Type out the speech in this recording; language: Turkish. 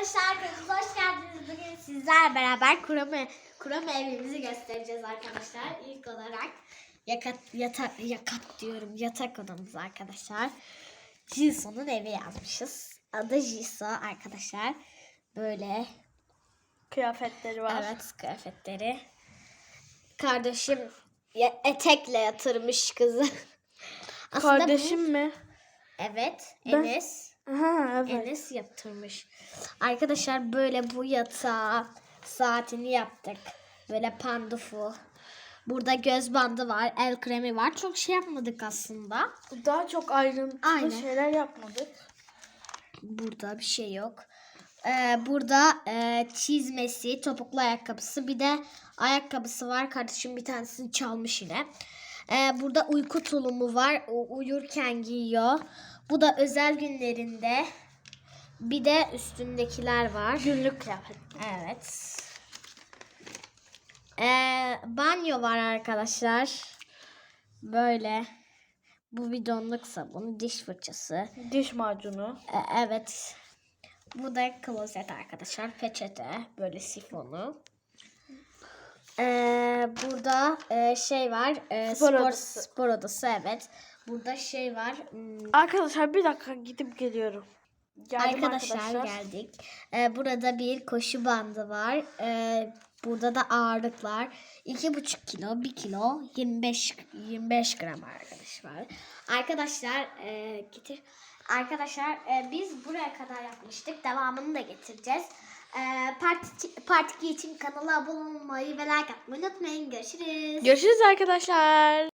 Arkadaşlar kanalımıza hoş geldiniz. Bugün sizlerle beraber kurama, kurama evimizi göstereceğiz arkadaşlar. İlk olarak yakat, yatak, yakat diyorum yatak odamız arkadaşlar. Jisoo'nun evi yazmışız. Adı Jisoo arkadaşlar. Böyle Kıyafetleri var. evet kıyafetleri. Kardeşim ya- etekle yatırmış kızı. Aslında bu- Kardeşim mi? evet Ben- Enes. Ha evet. Enes yatırmış. Arkadaşlar böyle bu yatağa saatini yaptık. Böyle pandufu. Burada göz bandı var, el kremi var. Çok şey yapmadık aslında. Daha çok ayrıntılı Aynen. şeyler yapmadık. Burada bir şey yok. Ee, burada e, çizmesi, topuklu ayakkabısı, bir de ayakkabısı var. Kardeşim bir tanesini çalmış yine. Ee, burada uyku tulumu var. O uyurken giyiyor. Bu da özel günlerinde. Bir de üstündekiler var. Günlük kıyafet. Evet. Ee, banyo var arkadaşlar. Böyle. Bu bidonluk sabun, diş fırçası. Diş macunu. Ee, evet. Bu da klozet arkadaşlar. Peçete. Böyle sifonu. Ee, burada e, şey var. e, Spor spor, odası. spor odası evet. Burada şey var. hmm, Arkadaşlar bir dakika gidip geliyorum. Geldim Arkadaşlar, geldik. Ee, burada bir koşu bandı var. Ee, burada da ağırlıklar. 2,5 kilo, 1 kilo, 25 25 gram arkadaşlar. Arkadaşlar e, getir. Arkadaşlar e, biz buraya kadar yapmıştık. Devamını da getireceğiz. E, part, part 2 için kanala abone olmayı ve like atmayı unutmayın. Görüşürüz. Görüşürüz arkadaşlar.